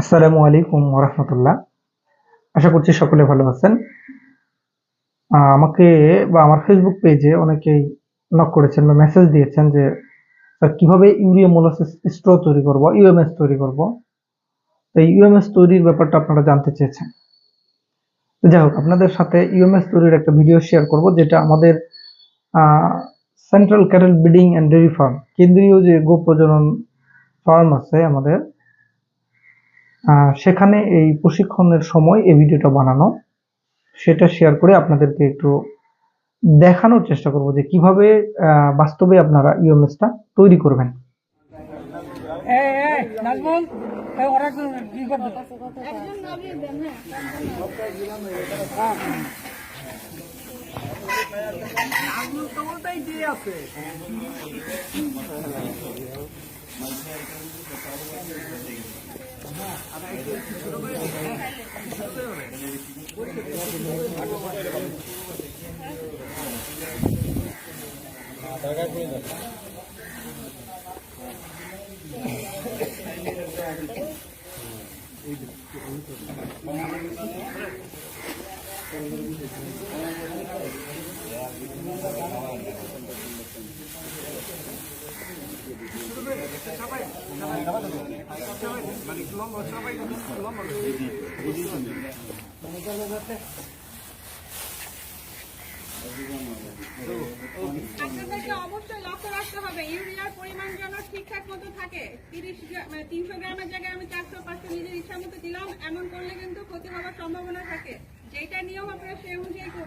আসসালামু আলাইকুম রহমতুল্লাহ আশা করছি সকলে ভালো আছেন। আমাকে বা আমার ফেসবুক পেজে অনেকেই নক করেছেন বা মেসেজ দিয়েছেন যে, স্যার, কীভাবে ইউরিয়া মোলাসিস স্ট্র তৈরি করব, ইউএমএস তৈরি করব? তো এই ইউএমএস তৈরির ব্যাপারটা আপনারা জানতে চেয়েছেন। যাই হোক, আপনাদের সাথে ইউএমএস তৈরির একটা ভিডিও শেয়ার করব, যেটা আমাদের central cattle breeding and dairy farm কেন্দ্রীয় যে গো প্রজনন ফার্ম আছে আমাদের সেখানে এই প্রশিক্ষণের সময় এই ভিডিওটা বানানো, সেটা শেয়ার করে আপনাদেরকে একটু দেখানোর চেষ্টা করব যে কীভাবে বাস্তবে আপনারা ইউএমএসটা তৈরি করবেন। এই এই নাজমুল অবশ্যই লক্ষ্য রাখতে হবে, ইউরিয়ার পরিমাণ ঠিকঠাক মতো থাকে। তিরিশ মানে তিনশো গ্রামের জায়গায় আমি চারশো পাঁচশো নিজের ইচ্ছা মতো দিলাম, এমন করলে কিন্তু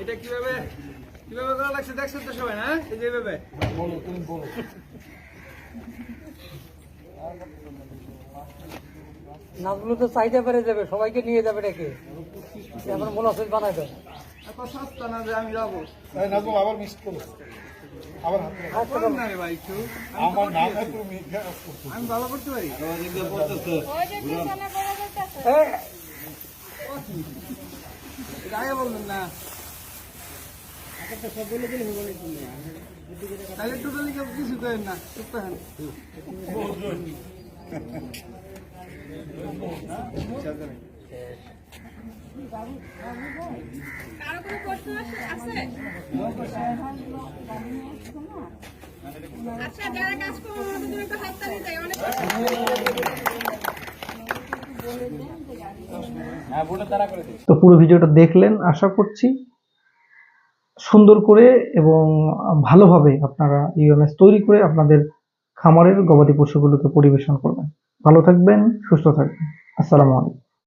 এটা কীভাবে কীভাবে করা লাগছে? দেখছেন তো সবাই না এই যে এইভাবে নাজমুল তো চাইতে পেরে যাবে সবাইকে নিয়ে যাবে রেখে এখন মোলাসিস বানাই দেবে সস্তা না যে আমি যাব? নাজমুল আবার মিস করো আবার হাতে রাখো। করেন না রে ভাই একটু। আমার নাম একটু মিথ্যা করছ আমি ভালো করতে পারি ওই যে বিছানা করা যাইতাছে। এই, এটা আগে বলবেন না। তাহলে টোটালি কেউ কিছু করেন না আচ্ছা যারা কাজ করব হাততালি দেয়, অনেক হ্যাঁ বোর্ডে তারা করে দিই তো পুরো ভিডিওটা দেখলেন, আশা করছি। সুন্দর করে এবং ভালোভাবে আপনারা ইউএমএস তৈরি করে আপনাদের খামারের গবাদি পশুগুলোকে পরিবেশন করবেন। ভালো থাকবেন, সুস্থ থাকবেন। আসসালামু আলাইকুম।